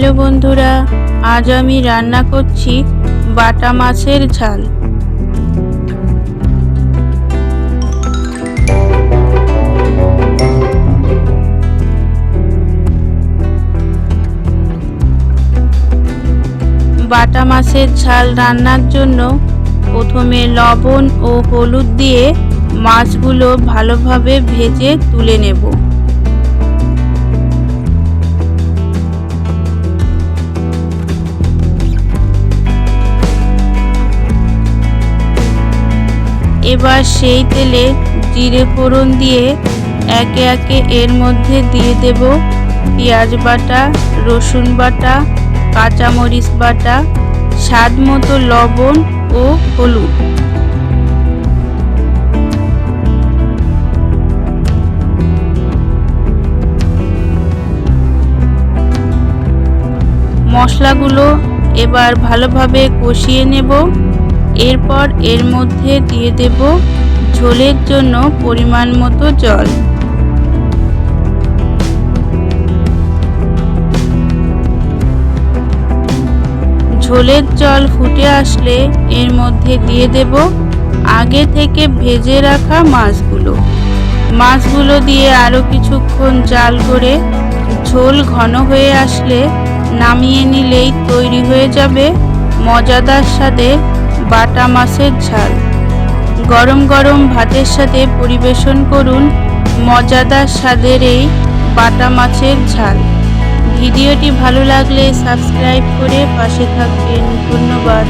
Hello বন্ধুরা, আজ আমি রান্না করছি বাটা মাছের ঝাল। বাটা মাছের ঝাল রান্নার জন্য প্রথমে লবণ ও হলুদ দিয়ে মাছগুলো ভালোভাবে ভেজে তুলে নেব। এবার সেই তেলে জিরে ফোড়ন দিয়ে একে একে এর মধ্যে দিয়ে দেব পেঁয়াজ বাটা, রসুন বাটা, কাঁচামরিচ বাটা, স্বাদ মতো লবণ ও হলুদ। মশলাগুলো এবার ভালোভাবে কষিয়ে নেব। এরপর এর মধ্যে দিয়ে দেব ঝোলের জন্য পরিমাণ মতো জল। ঝোলের জল ফুটে আসলে এর মধ্যে দিয়ে দেব আগে থেকে ভেজে রাখা মাছগুলো। মাছগুলো দিয়ে আরও কিছুক্ষণ জাল করে ঝোল ঘন হয়ে আসলে নামিয়ে নিলেই তৈরি হয়ে যাবে মজাদার স্বাদে বাটা মাছের ঝাল। গরম গরম ভাতের সাথে পরিবেশন করুন মজাদার স্বাদের এই বাটা মাছের ঝাল। ভিডিওটি ভালো লাগলে সাবস্ক্রাইব করে পাশে থাকবেন। ধন্যবাদ।